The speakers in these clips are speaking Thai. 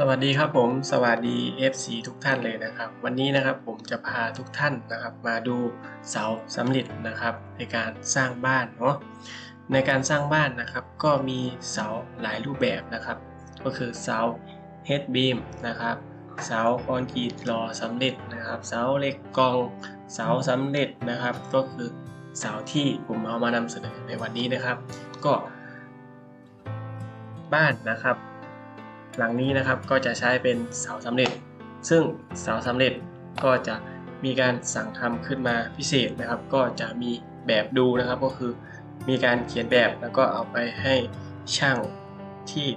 สวัสดีครับผมสวัสดี FC ทุกท่านเลยนะครับ วันนี้นะครับผมจะพาทุกท่านนะครับ มาดูเสาสำเร็จนะครับ ในการสร้างบ้านเนาะในการสร้างบ้านนะครับ ก็มีเสาหลายรูปแบบนะครับ ก็คือเสา head beam นะครับเสาคอนกรีตหล่อสำเร็จนะครับ เสาเหล็กกองเสาสำเร็จนะครับ ก็คือเสาที่ผมเอามานำเสนอในวันนี้นะครับ ก็บ้านนะครับ หลังนี้นะครับก็จะใช้เป็นเสาสำเร็จ ซึ่งเสาสำเร็จก็จะมีการสั่งทำขึ้นมาพิเศษนะครับ ก็จะมีแบบดูนะครับก็คือมีการเขียนแบบแล้วก็เอาไปให้ช่างที่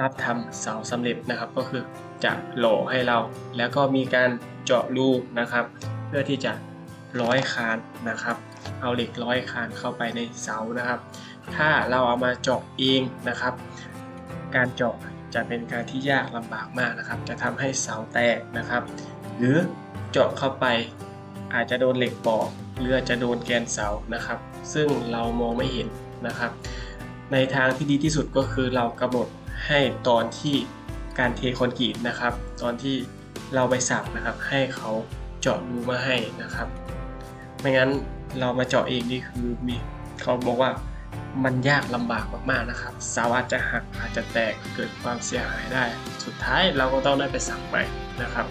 รับทำเสาสำเร็จนะครับ ก็คือจะหล่อให้เรา แล้วก็มีการเจาะรูนะครับ เพื่อที่จะร้อยคานนะครับ เอาเหล็กร้อยคานเข้าไปในเสานะครับ ถ้าเราเอามาเจาะเองนะครับ การเจาะ จะเป็นการที่ยากลำบากมากนะครับ จะทำให้เสาแตกนะครับ หรือเจาะเข้าไปอาจจะโดนเหล็กปอกหรือจจะโดนแกนเสานะครับ ซึ่งเรามองไม่เห็นนะครับ ในทางที่ดีที่สุดก็คือเรากำหนดให้ตอนที่การเทคอนกรีตนะครับ ตอนที่เราไปสับนะครับ ให้เขาเจาะรูมาให้นะครับ ไม่งั้นเรามาเจาะเองนี่คือมีเขาบอกว่า มันยากลำบากมากๆนะครับเสาอาจจะหักอาจจะแตกเกิดความเสียหายได้ สุดท้ายเราก็ต้องได้ไปสั่งใหม่นะครับ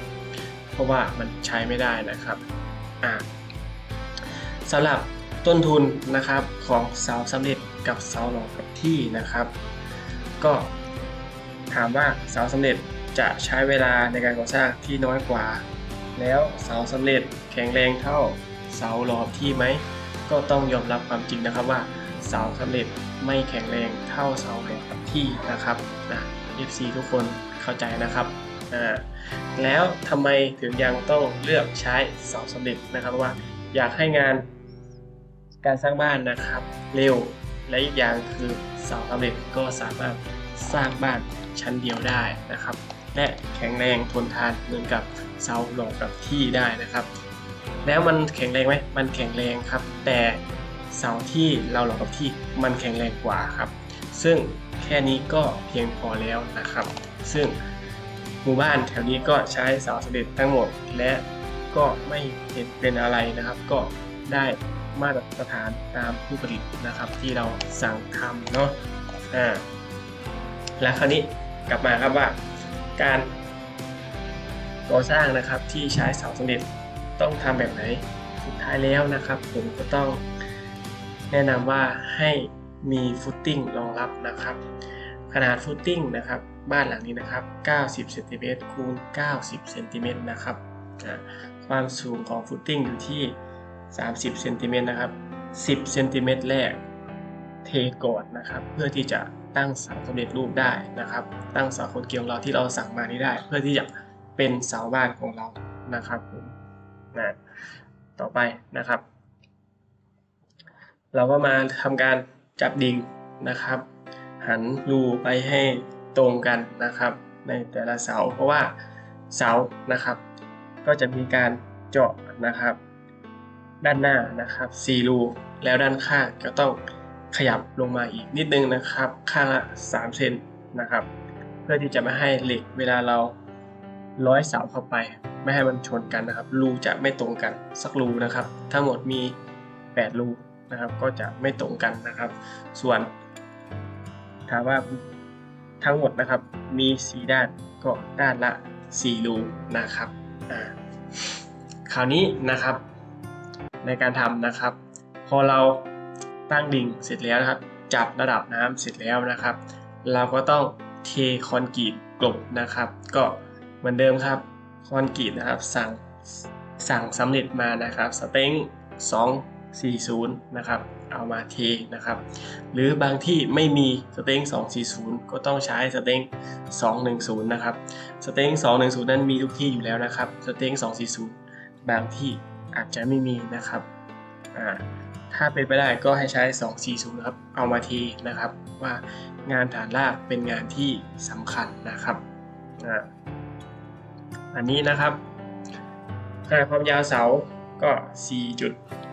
เพราะว่ามันใช้ไม่ได้นะครับอ่าสำหรับต้นทุนนะครับของเสาสำเร็จกับเสาหลอกกับที่นะครับ ก็ถามว่าเสาสำเร็จจะใช้เวลาในการก่อสร้างที่น้อยกว่า แล้วเสาสำเร็จแข็งแรงเท่าเสาหลอมที่ไหมก็ต้องยอมรับความจริงนะครับว่า เสาสำเร็จไม่แข็งแรงเท่าเสาแข็งกับที่นะครับนะ FC ทุกคนเข้าใจนะครับอ่าแล้วทำไมถึงยังต้องเลือกใช้เสาสำเร็จนะครับว่าอยากให้งานการสร้างบ้านนะครับ เร็วและอีกอย่างคือเสาสำเร็จก็สามารถสร้างบ้านชั้นเดียวได้นะครับ และแข็งแรงทนทานเหมือนกับเสาหลอกกับที่ได้นะครับ แล้วมันแข็งแรงไหมมันแข็งแรงครับ แต่ เสาที่เราหลอกกับที่มันแข็งแรงกว่าครับ ซึ่งแค่นี้ก็เพียงพอแล้วนะครับ ซึ่งหมู่บ้านแถวนี้ก็ใช้เสาสำเร็จทั้งหมด และก็ไม่เห็นเป็นอะไรนะครับ ก็ได้มาตรฐานตามผู้ผลิตนะครับ ที่เราสั่งทำเนาะอ่าแล้วคราวนี้กลับมาครับว่าการก่อสร้างนะครับที่ใช้เสาสำเร็จต้องทำแบบไหนสุดท้ายแล้วนะครับ ผมก็ต้อง แนะนำว่าให้มีฟุตติ้งรองรับนะครับ ขนาดฟุตติ้งนะครับ บ้านหลังนี้นะครับ 90เซนติเมตรคูณ 90เซนติเมตรนะครับความสูงของฟุตติ้งอยู่ที่ 30เซนติเมตรนะครับ 10เซนติเมตรแรกเทก่อนนะครับ เพื่อที่จะตั้งเสาสำเร็จรูปได้นะครับ ตั้งเสาคนเกี่ยวเราที่เราสั่งมานี้ได้ เพื่อที่จะเป็นเสาบ้านของเรานะครับผมนะต่อไปนะครับ เราก็มาทำการจับดิ่งนะครับ หันรูไปให้ตรงกันนะครับ ในแต่ละเสา เพราะว่าเสานะครับ ก็จะมีการเจาะนะครับ ด้านหน้านะครับ4รูแล้วด้านข้างก็ต้องขยับลงมาอีกนิดนึงนะครับ ข้างละ3เซนนะครับ เพื่อที่จะไม่ให้เหล็กเวลาเราร้อยเสาเข้าไป ไม่ให้มันชนกันนะครับ รูจะไม่ตรงกันสักรูนะครับ ทั้งหมดมี 8 รู นะครับ ก็จะไม่ตรงกันนะครับ ส่วนถามว่าทั้งหมดนะครับมี4ด้านก็ด้านละ4รูนะครับคราวนี้นะครับในการทำนะครับ พอเราตั้งดิ่งเสร็จแล้วนะครับ จับระดับน้ำเสร็จแล้วนะครับ เราก็ต้องเทคอนกรีตกลบนะครับ ก็เหมือนเดิมครับคอนกรีตนะครับสั่งสั่งสำเร็จมานะครับสเต็ง 240 นะครับ เอามาเทนะครับ หรือบางที่ไม่มีสเต็ง240 ก็ต้องใช้สเต็ง210 นะครับ สเต็ง210 นั้นมีทุกที่อยู่แล้วนะครับ สเต็ง240 บางที่อาจจะไม่มีนะครับ อ่า ถ้าเป็นไปได้ก็ให้ใช้ 240นะครับ เอามาเทนะครับ ว่างานฐานรากเป็นงานที่สำคัญนะครับ อ่า อันนี้นะครับขนาดความยาวเสาก็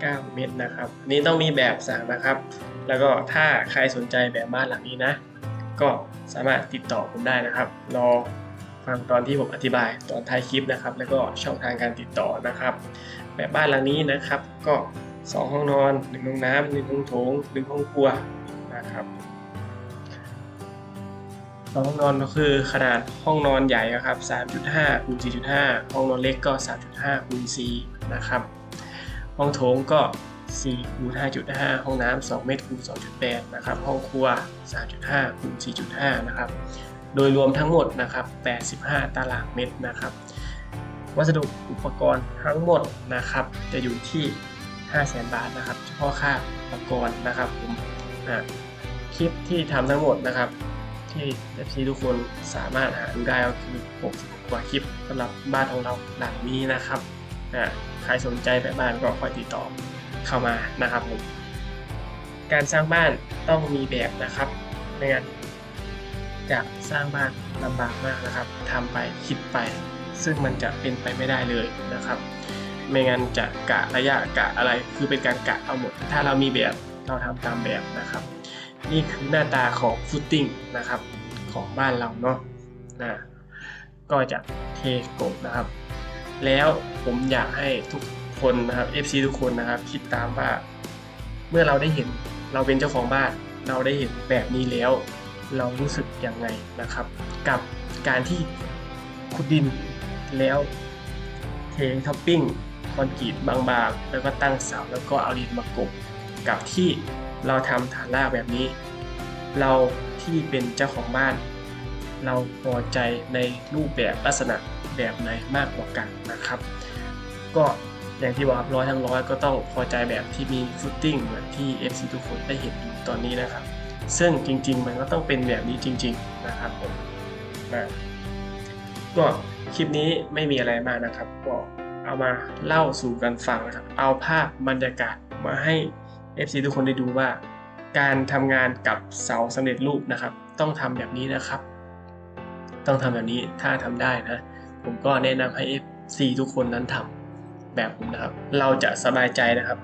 9 เมตรนะครับ นี้ต้องมีแบบสั่งนะครับ แล้วก็ถ้าใครสนใจแบบบ้านหลังนี้นะ ก็สามารถติดต่อผมได้นะครับ รอฟังตอนที่ผมอธิบายตอนท้ายคลิปนะครับ แล้วก็ช่องทางการติดต่อนะครับ แบบบ้านหลังนี้นะครับ ก็ 2 ห้องนอน 1 ห้องน้ำหนึ่งห้องโถง1ห้องครัวนะครับสองห้องนอนก็คือขนาดห้องนอนใหญ่ครับ 3.5คูณ4.5 ห้องนอนเล็กก็ 3.5คูณ4นะครับ ห้องโถงก็4คูณ5.5 ห้องน้ำ2เมตรคูณ2.8 นะครับ ห้องครัว 3.5คูณ4.5 นะครับ โดยรวมทั้งหมดนะครับ 85 ตารางเมตรนะครับ วัสดุอุปกรณ์ทั้งหมดนะครับ จะอยู่ที่ 500,000 บาทนะครับ เฉพาะค่าอุปกรณ์นะครับผมอะคลิปที่ทำทั้งหมดนะครับ ที่ FC ทุกคนสามารถหาดูได้ก็คือ 60 กว่าคลิปสำหรับบ้านของเราหลังนี้นะครับ อะใครสนใจแบบบ้านก็คอยติดต่อเข้ามานะครับผมการสร้างบ้านต้องมีแบบนะครับไม่งั้นจะสร้างบ้านลำบากมากนะครับทำไปคิดไป ซึ่งมันจะเป็นไปไม่ได้เลยนะครับ ไม่งั้นจะกะระยะกะอะไรคือเป็นการกะเอาหมด ถ้าเรามีแบบเราทำตามแบบนะครับ นี่คือหน้าตาของฟุตติ้งนะครับของบ้านเราเนาะนะก็จะเทกบนะครับ แล้วผมอยากให้ทุกคนนะครับ FC ทุกคนนะครับ คิดตามว่า เมื่อเราได้เห็นเราเป็นเจ้าของบ้าน เราได้เห็นแบบนี้แล้ว เรารู้สึกยังไงนะครับ กับการที่ขุดดินแล้วเทท็อปปิ้งคอนกรีตบางๆ แล้วก็ตั้งเสาแล้วก็เอาดินมากบกับที่เราทำฐานรากแบบนี้ เราที่เป็นเจ้าของบ้าน เราพอใจในรูปแบบลักษณะ แบบไหนมากกว่ากันนะครับ ก็อย่างที่บอกครับร้อยทั้งร้อยก็ต้องพอใจแบบที่มีฟุตติ้งเหมือนที่ FC ทุกคนได้เห็นอยู่ตอนนี้นะครับ ซึ่งจริง ๆ มันก็ต้องเป็นแบบนี้จริง ๆ นะครับผมนะก็คลิปนี้ไม่มีอะไรมากนะครับก็เอามาเล่าสู่กันฟังนะครับ เอาภาพบรรยากาศมาให้ FC ทุกคนได้ดูว่า การทำงานกับเสาสำเร็จรูปนะครับ ต้องทำแบบนี้นะครับ ต้องทำแบบนี้ถ้าทำได้นะ ผมก็แนะนำให้ FC ทุกคนนั้นทำแบบผมนะครับ เราจะสบายใจนะครับ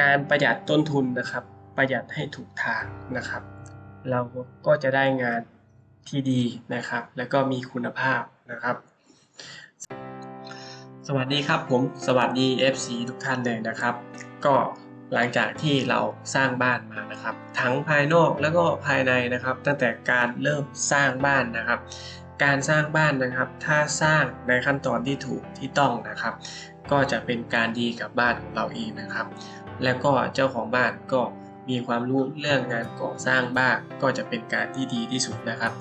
การประหยัดต้นทุนนะครับ ประหยัดให้ถูกทางนะครับ เราก็จะได้งานที่ดีนะครับ แล้วก็มีคุณภาพนะครับ สวัสดีครับผมสวัสดี FC ทุกท่านเลยนะครับ ก็หลังจากที่เราสร้างบ้านมานะครับ ทั้งภายนอกแล้วก็ภายในนะครับ ตั้งแต่การเริ่มสร้างบ้านนะครับ การสร้างบ้านนะครับ ถ้าสร้างในขั้นตอนที่ถูกที่ต้องนะครับ ก็จะเป็นการดีกับบ้านของเราเองนะครับ แล้วก็เจ้าของบ้านก็มีความรู้เรื่องงานก่อสร้างบ้านก็จะเป็นการที่ดีที่สุดนะครับ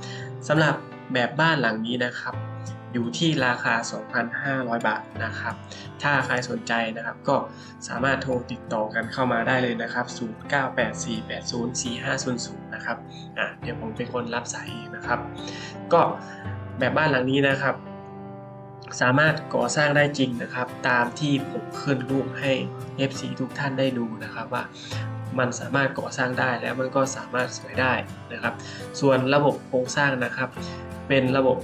สำหรับแบบบ้านหลังนี้นะครับ อยู่ที่ราคา 2,500 บาทนะครับ ถ้าใครสนใจนะครับก็สามารถโทรติดต่อกันเข้ามาได้เลยนะครับ 0984804500 นะครับอะเดี๋ยวผมเป็นคนรับสายเองนะครับ ก็แบบบ้านหลังนี้นะครับ สามารถก่อสร้างได้จริงนะครับ ตามที่ผมขึ้นรูปให้ FC ทุกท่านได้ดูนะครับว่ามันสามารถก่อสร้างได้แล้วมันก็สามารถสวยได้นะครับ ส่วนระบบโครงสร้างนะครับ เป็นระบบ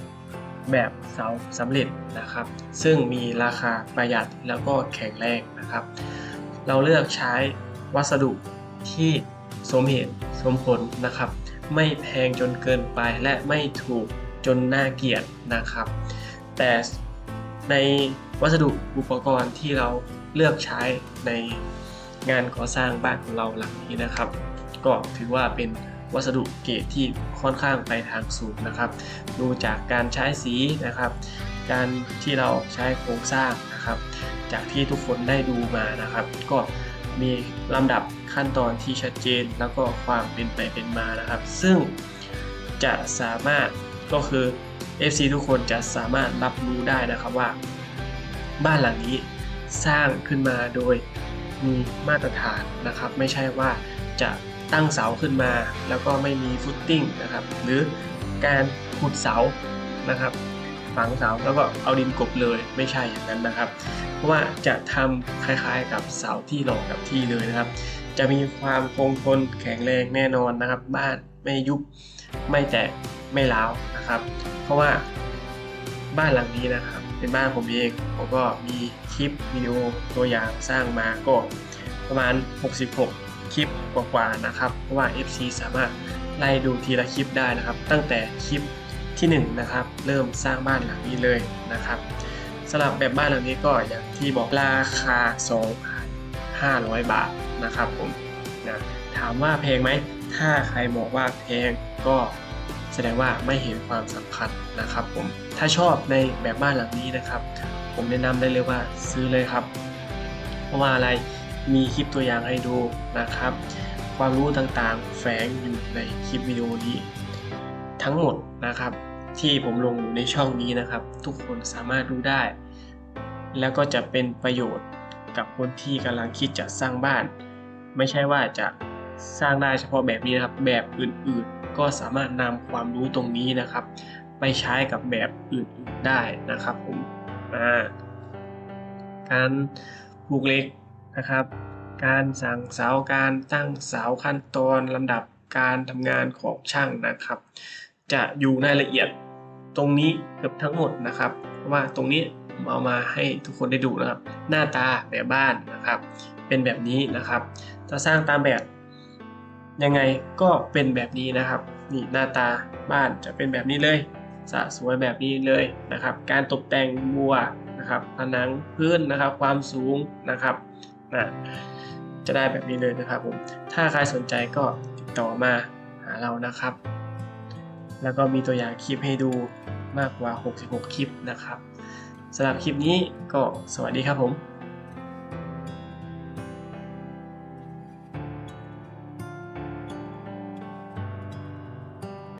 แบบเสาสำเร็จนะครับ ซึ่งมีราคาประหยัดแล้วก็แข็งแรงนะครับ เราเลือกใช้วัสดุที่สมเหตุ สมผลนะครับ ไม่แพงจนเกินไปและไม่ถูกจนน่าเกลียดนะครับ แต่ในวัสดุอุปกรณ์ที่เราเลือกใช้ในงานก่อสร้างบ้านของเราหลังนี้นะครับ ก็ถือว่าเป็นวัสดุเกรดที่ค่อนข้างไปทางสูงนะครับ ดูจากการใช้สีนะครับ การที่เราใช้โครงสร้างนะครับ จากที่ทุกคนได้ดูมานะครับ ก็ มีลำดับขั้นตอนที่ชัดเจนแล้วก็ความเป็นไปเป็นมานะครับ ซึ่งจะสามารถก็คือ FC ทุกคนจะสามารถรับรู้ได้นะครับว่า บ้านหลังนี้สร้างขึ้นมาโดยมีมาตรฐานนะครับ ไม่ใช่ว่าจะตั้งเสาขึ้นมา แล้วก็ไม่มีฟุตติ้งนะครับ หรือการขุดเสานะครับ ฝังเสาแล้วก็เอาดินกบเลยไม่ใช่อย่างนั้นนะครับ เพราะว่าจะทำคล้ายๆกับเสาที่รองกับที่เลยนะครับ จะมีความคงทนแข็งแรงแน่นอนนะครับ บ้านไม่ยุบไม่แตกไม่ร้าวนะครับ เพราะว่าบ้านหลังนี้นะครับ เป็นบ้านผมเองผมก็มีคลิปวิดีโอตัวอย่างสร้างมาก็ประมาณ 66 คลิปกว่าๆนะครับ เพราะว่า FC สามารถไล่ดูทีละคลิปได้นะครับ ตั้งแต่คลิป ที่หนึ่งนะครับเริ่มสร้างบ้านหลังนี้เลยนะครับสำหรับแบบบ้านหลังนี้ก็อย่างที่บอกราคา 2,500 บาทนะครับผมนะถามว่าแพงไหมถ้าใครบอกว่าแพงก็แสดงว่าไม่เห็นความสำคัญนะครับผมถ้าชอบในแบบบ้านหลังนี้นะครับ ผมแนะนำได้เลยว่าซื้อเลยครับ เพราะว่าอะไรมีคลิปตัวอย่างให้ดูนะครับ ความรู้ต่างๆ แฝงอยู่ในคลิปวิดีโอนี้ ทั้งหมดนะครับ ที่ผมลงอยู่ในช่องนี้นะครับ ทุกคนสามารถรู้ได้ แล้วก็จะเป็นประโยชน์กับคนที่กำลังคิดจะสร้างบ้าน ไม่ใช่ว่าจะสร้างได้เฉพาะแบบนี้นะครับ แบบอื่นๆ ก็สามารถนำความรู้ตรงนี้นะครับ ไปใช้กับแบบอื่นๆได้นะครับผมาการปลูกเหล็กนะครับ การสั่งเสาการตั้งเสาขั้นตอนลำดับการทำงานของช่างนะครับ จะอยู่ในรายละเอียดตรงนี้เกือบทั้งหมดนะครับเพราะว่าตรงนี้เอามาให้ทุกคนได้ดูนะครับ หน้าตาแบบบ้านนะครับ เป็นแบบนี้นะครับจะสร้างตามแบบยังไงก็เป็นแบบนี้นะครับนี่หน้าตาบ้านจะเป็นแบบนี้เลยสะสวยแบบนี้เลยนะครับ การตกแต่งบัวนะครับผนังพื้นนะครับ ความสูงนะครับนะจะได้แบบนี้เลยนะครับผมถ้าใครสนใจก็ติดต่อมาหาเรานะครับ แล้วก็มีตัวอย่างคลิปให้ดูมากกว่า 66 คลิปนะครับสำหรับคลิปนี้ก็สวัสดีครับผม